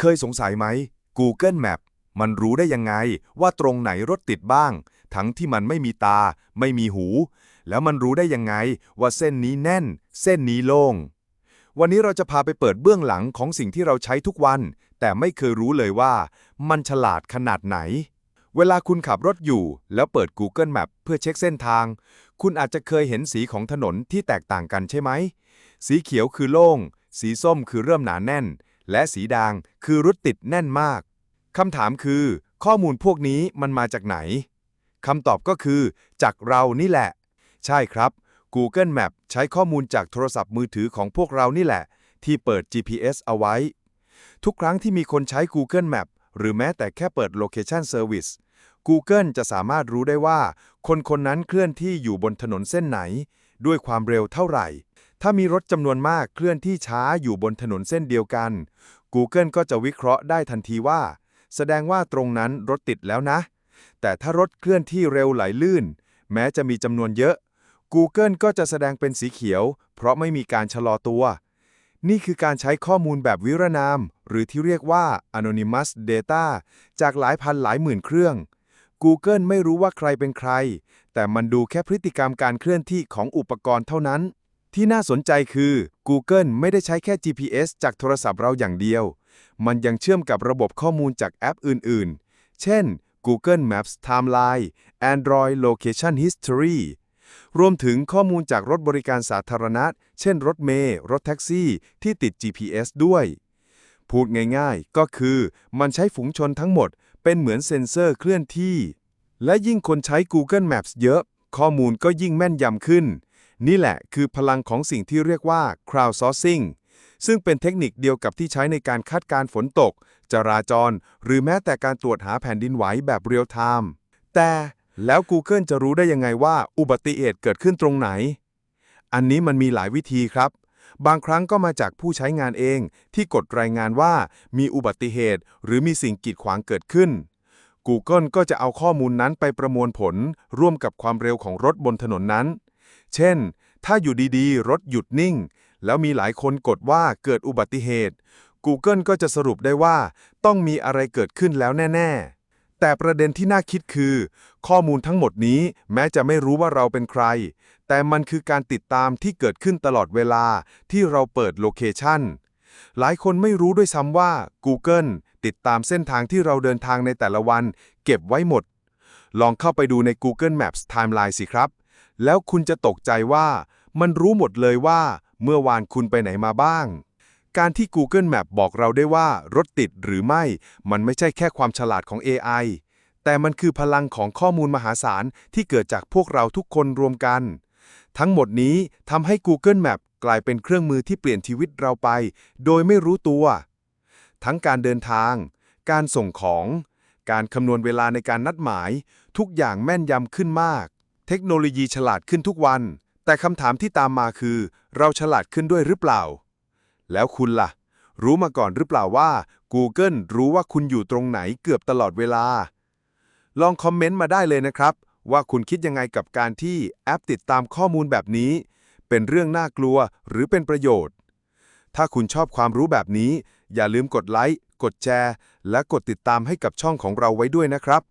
เคยสงสัยไหม Google Map มันรู้ได้ยังไงว่าตรงไหนรถติดบ้าง ทั้งที่มันไม่มีตา ไม่มีหู แล้วมันรู้ได้ยังไงว่าเส้นนี้แน่น เส้นนี้โล่ง วันนี้เราจะพาไปเปิดเบื้องหลังของสิ่งที่เราใช้ทุกวัน แต่ไม่เคยรู้เลยว่า มันฉลาดขนาดไหน เวลาคุณขับรถอยู่ แล้วเปิด Google Map เพื่อเช็คเส้นทาง คุณอาจจะเคยเห็นสีของถนนที่แตกต่างกันใช่ไหม สีเขียวคือโล่ง สีส้มคือเริ่มหนาแน่น และสีแดงคือรถติดแน่นมาก คำถามคือ ข้อมูลพวกนี้มันมาจากไหน คำตอบก็คือ จากเรานี่แหละ ใช่ครับ Google Map ใช้ข้อมูลจากโทรศัพท์มือถือของพวกเรานี่แหละ ที่เปิด GPS เอาไว้ ทุกครั้งที่มีคนใช้ Google Map หรือแม้แต่แค่เปิด Location Service Google จะสามารถรู้ได้ว่า คนคนนั้นเคลื่อนที่อยู่บนถนนเส้นไหน ด้วยความเร็วเท่าไหร่ ถ้ามีรถจำนวนมากเคลื่อนที่ช้าอยู่บนถนนเส้นเดียวกัน Google ก็จะวิเคราะห์ได้ทันทีว่า แสดงว่าตรงนั้นรถติดแล้วนะ แต่ถ้ารถเคลื่อนที่เร็วไหลลื่น แม้จะมีจำนวนเยอะ Google ก็จะแสดงเป็นสีเขียว เพราะไม่มีการชะลอตัว นี่คือการใช้ข้อมูลแบบวิรนาม หรือที่เรียกว่า anonymous data จากหลายพันหลายหมื่นเครื่อง Google ไม่รู้ว่าใครเป็นใคร แต่มันดูแค่พฤติกรรมการเคลื่อนที่ของอุปกรณ์เท่านั้น ที่น่าสนใจคือ Google ไม่ได้ใช้แค่ GPS จากโทรศัพท์เราอย่างเดียว มันยังเชื่อมกับระบบข้อมูลจากแอปอื่นๆ เช่น Google Maps Timeline Android Location History รวมถึงข้อมูลจากรถบริการสาธารณะ เช่นรถเมล์รถแท็กซี่ ที่ติด GPS ด้วย พูดง่ายๆ ก็คือมันใช้ฝูงชนทั้งหมด เป็นเหมือนเซ็นเซอร์เคลื่อนที่ และยิ่งคนใช้ Google Maps เยอะ ข้อมูลก็ยิ่งแม่นยำขึ้น นี่แหละคือพลังของสิ่งที่เรียกว่า crowdsourcing ซึ่งเป็นเทคนิคเดียวกับที่ใช้ในการคาดการฝนตก จราจร หรือแม้แต่การตรวจหาแผ่นดินไหวแบบเรียลไทม์ แต่แล้ว Google จะรู้ได้ยังไงว่าอุบัติเหตุเกิดขึ้นตรงไหน อันนี้มันมีหลายวิธีครับ บางครั้งก็มาจากผู้ใช้งานเอง ที่กดรายงานว่ามีอุบัติเหตุ หรือมีสิ่งกีดขวางเกิดขึ้น Google ก็จะเอาข้อมูลนั้นไปประมวลผล ร่วมกับความเร็วของรถบนถนนนั้น เช่น ถ้าอยู่ดีๆ รถหยุดนิ่ง แล้วมีหลายคนกดว่าเกิดอุบัติเหตุ Google ก็จะสรุปได้ว่า ต้องมีอะไรเกิดขึ้นแล้วแน่ ๆ แต่ประเด็นที่น่าคิดคือ ข้อมูลทั้งหมดนี้แม้จะไม่รู้ว่าเราเป็นใคร แต่มันคือการติดตามที่เกิดขึ้นตลอดเวลาที่เราเปิดโลเคชันหลายคนไม่รู้ด้วยซ้ำว่า Google ติดตามเส้นทางที่เราเดินทางในแต่ละวัน เก็บไว้หมด ลองเข้าไปดูใน Google Maps Timeline สิครับ แล้วคุณจะตกใจว่า มันรู้หมดเลยว่า เมื่อวานคุณไปไหนมาบ้าง การที่ Google Map บอกเราได้ว่ารถติดหรือไม่ มันไม่ใช่แค่ความฉลาดของ AI แต่มันคือพลังของข้อมูลมหาศาลที่เกิดจากพวกเราทุกคนรวมกัน ทั้งหมดนี้ทำให้ Google Map กลายเป็นเครื่องมือที่เปลี่ยนชีวิตเราไป โดยไม่รู้ตัว ทั้งการเดินทาง การส่งของ การคำนวณเวลาในการนัดหมาย ทุกอย่างแม่นยำขึ้นมาก เทคโนโลยีฉลาดขึ้นทุกวัน แต่คำถามที่ตามมาคือ เราฉลาดขึ้นด้วยหรือเปล่า แล้วคุณล่ะ รู้มาก่อนหรือเปล่าว่า Google รู้ว่าคุณอยู่ตรงไหนเกือบตลอดเวลา ลองคอมเมนต์มาได้เลยนะครับ ว่าคุณคิดยังไงกับการที่แอปติดตามข้อมูลแบบนี้ เป็นเรื่องน่ากลัวหรือเป็นประโยชน์ ถ้าคุณชอบความรู้แบบนี้ อย่าลืมกดไลค์กดแชร์ และกดติดตามให้กับช่องของเราไว้ด้วยนะครับ